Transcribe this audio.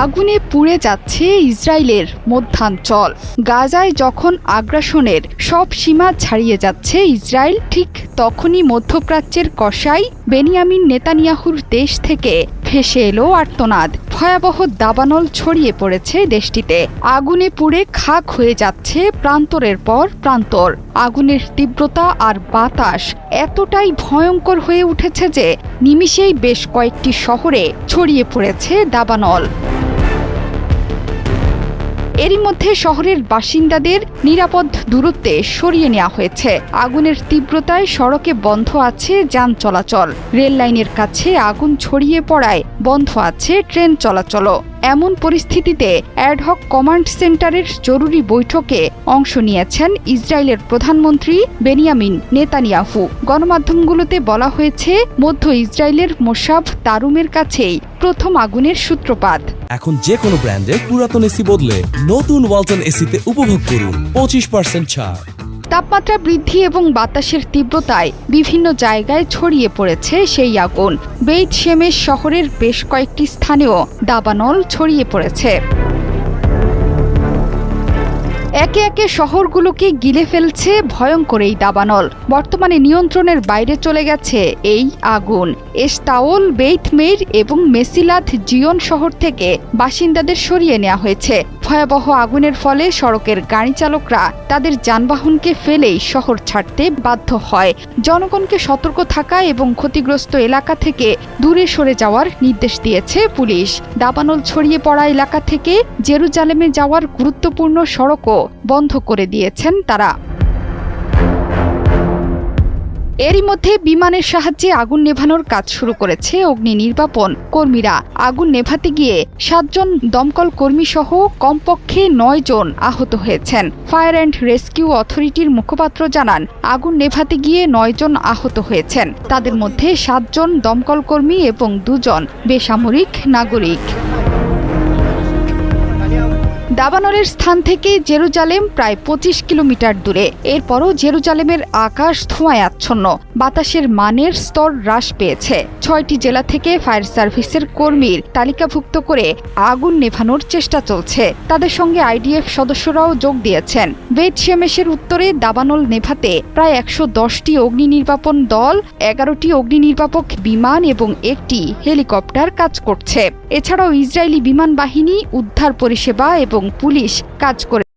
আগুনে পুড়ে যাচ্ছে ইসরায়েলের মধ্যাঞ্চল। গাজায় যখন আগ্রাসনের সব সীমা ছাড়িয়ে যাচ্ছে ইসরায়েল, ঠিক তখনই মধ্যপ্রাচ্যের কসাই বেনিয়ামিন নেতানিয়াহুর দেশ থেকে ভেসে এলো আর্তনাদ। ভয়াবহ দাবানল ছড়িয়ে পড়েছে দেশটিতে। আগুনে পুড়ে খাক হয়ে যাচ্ছে প্রান্তরের পর প্রান্তর। আগুনের তীব্রতা আর বাতাস এতটাই ভয়ঙ্কর হয়ে উঠেছে যে নিমিষেই বেশ কয়েকটি শহরে ছড়িয়ে পড়েছে দাবানল। এরই মধ্যে শহরের বাসিন্দাদের নিরাপদ দূরত্বে সরিয়ে নেওয়া হয়েছে। আগুনের তীব্রতায় সড়কে বন্ধ আছে যান চলাচল। রেল লাইনের কাছে আগুন ছড়িয়ে পড়ায় বন্ধ আছে ট্রেন চলাচলও। এমন পরিস্থিতিতে অ্যাডহক কমান্ড সেন্টারের জরুরি বৈঠকে অংশ নিয়েছেন ইসরায়েলের প্রধানমন্ত্রী বেনিয়ামিন নেতানিয়াহু। গণমাধ্যমগুলোতে বলা হয়েছে, মধ্য ইসরায়েলের মোসাব তারুমের কাছেই প্রথম আগুনের সূত্রপাত। এখন যে কোনো ব্র্যান্ডের পুরাতন এসি বদলে নতুন ওয়ালটন এসিতে উপভোগ করুন পঁচিশ পার্সেন্ট ছাড়। তাপমাত্রা বৃদ্ধি এবং বাতাসের তীব্রতায় বিভিন্ন জায়গায় ছড়িয়ে পড়েছে সেই আগুন। বেইট শেমেশ শহরের বেশ কয়েকটি স্থানেও দাবানল ছড়িয়ে পড়েছে। একে একে শহরগুলোকে গিলে ফেলছে ভয়ঙ্কর এই দাবানল। বর্তমানে নিয়ন্ত্রণের বাইরে চলে গেছে এই আগুন। এস্তাওল বেইথমের এবং মেসিলাথ জিয়ন শহর থেকে বাসিন্দাদের সরিয়ে নেওয়া হয়েছে। ভয়াবহ আগুনের ফলে সড়কের গাড়ি চালকরা তাদের যানবাহনকে ফেলেই শহর ছাড়তে বাধ্য হয়। জনগণকে সতর্ক থাকা এবং ক্ষতিগ্রস্ত এলাকা থেকে দূরে সরে যাওয়ার নির্দেশ দিয়েছে পুলিশ। দাবানল ছড়িয়ে পড়া এলাকা থেকে জেরুজালেমে যাওয়ার গুরুত্বপূর্ণ সড়কও বন্ধ করে দিয়েছেন তারা। এরই মধ্যে বিমানের সাহায্যে আগুন নেভানোর কাজ শুরু করেছে অগ্নি নির্বাপন কর্মীরা। আগুন নেভাতে গিয়ে সাতজন দমকল কর্মী সহ কমপক্ষে নয় জন আহত হয়েছেন। ফায়ার অ্যান্ড রেস্কিউ অথরিটির মুখপাত্র জানান, আগুন নেভাতে গিয়ে নয় জন আহত হয়েছেন। তাদের মধ্যে সাতজন দমকল কর্মী এবং দুজন বেসামরিক নাগরিক। দাবানলের স্থান থেকে জেরুজালেম প্রায় পঁচিশ কিলোমিটার দূরে। এরপরও জেরুজালেমের আকাশ ধোঁয়ায় আচ্ছন্ন বাতাসের মানের স্তর হ্রাস পেয়েছে। ছয়টি জেলা থেকে ফায়ার সার্ভিসের কর্মীর তালিকাভুক্ত করে আগুন নেভানোর চেষ্টা চলছে। তাদের সঙ্গে আইডিএফ সদস্যরাও যোগ দিয়েছেন। বেদ শেমেশের উত্তরে দাবানল নেভাতে প্রায় একশো দশটি অগ্নি নির্বাপন দল, এগারোটি অগ্নি নির্বাপক বিমান এবং একটি হেলিকপ্টার কাজ করছে। এছাড়াও ইসরায়েলি বিমান বাহিনী, উদ্ধার পরিষেবা এবং পুলিশ কাজ করে